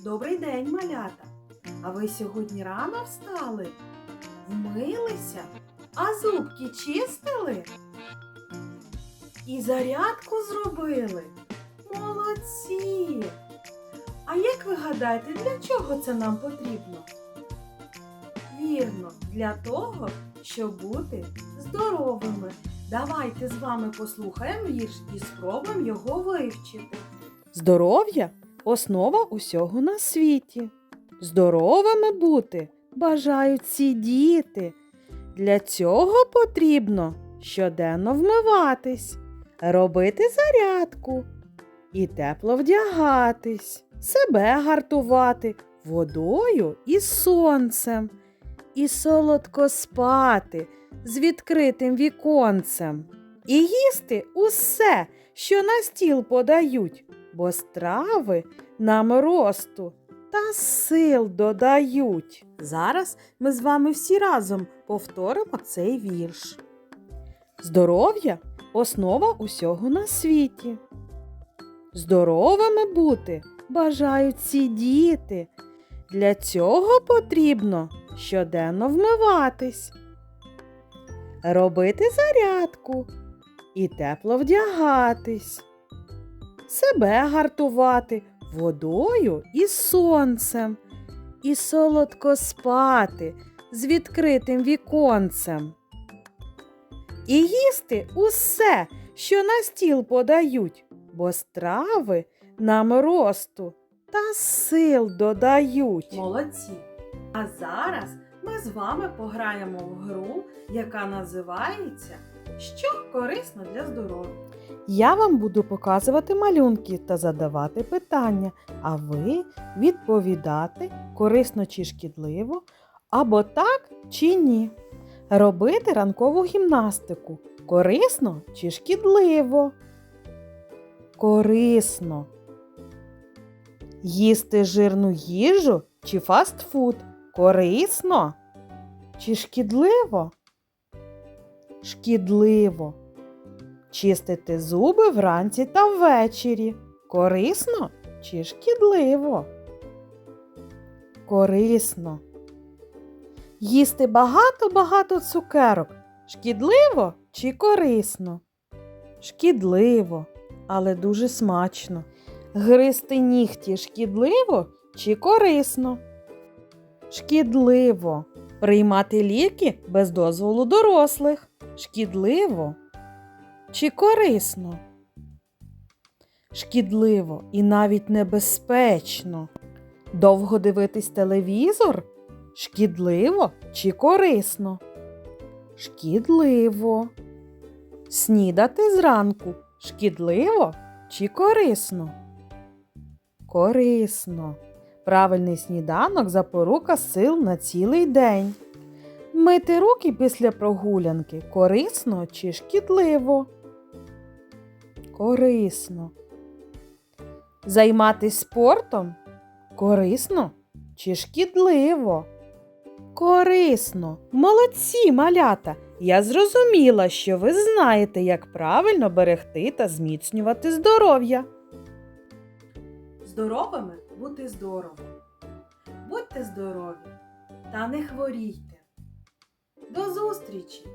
Добрий день, малята! А ви сьогодні рано встали? Вмилися? А зубки чистили? І зарядку зробили? Молодці! А як ви гадаєте, для чого це нам потрібно? Вірно, для того, щоб бути здоровими. Давайте з вами послухаємо вірш і спробуємо його вивчити. Здоров'я основа усього на світі. Здоровими бути бажають всі діти. Для цього потрібно щоденно вмиватись, робити зарядку і тепло вдягатись, себе гартувати водою і сонцем, і солодко спати з відкритим віконцем, і їсти усе, що на стіл подають, бо страви нам росту та сил додають. Зараз ми з вами всі разом повторимо цей вірш. Здоров'я основа усього на світі. Здоровими бути бажають всі діти. Для цього потрібно щоденно вмиватись, робити зарядку і тепло вдягатись, себе гартувати водою і сонцем, і солодко спати з відкритим віконцем. І їсти усе, що на стіл подають, бо страви нам росту та сил додають. Молодці! А зараз ми з вами пограємо в гру, яка називається Що корисно для здоров'я. Я вам буду показувати малюнки та задавати питання, а ви відповідати корисно чи шкідливо, або так чи ні. Робити ранкову гімнастику корисно чи шкідливо? Корисно. Їсти жирну їжу чи фастфуд корисно чи шкідливо? Шкідливо. Чистити зуби вранці та ввечері. Корисно чи шкідливо? Корисно. Їсти багато-багато цукерок. Шкідливо чи корисно? Шкідливо, але дуже смачно. Гристи нігті шкідливо чи корисно? Шкідливо. Приймати ліки без дозволу дорослих. Шкідливо чи корисно? Шкідливо і навіть небезпечно. Довго дивитись телевізор? Шкідливо чи корисно? Шкідливо. Снідати зранку шкідливо чи корисно? Корисно. Правильний сніданок запорука сил на цілий день. Мити руки після прогулянки корисно чи шкідливо? Корисно. Займатись спортом корисно чи шкідливо? Корисно. Молодці, малята! Я зрозуміла, що ви знаєте, як правильно берегти та зміцнювати здоров'я. Здоровими бути здорово. Будьте здорові та не хворійте. До зустрічі!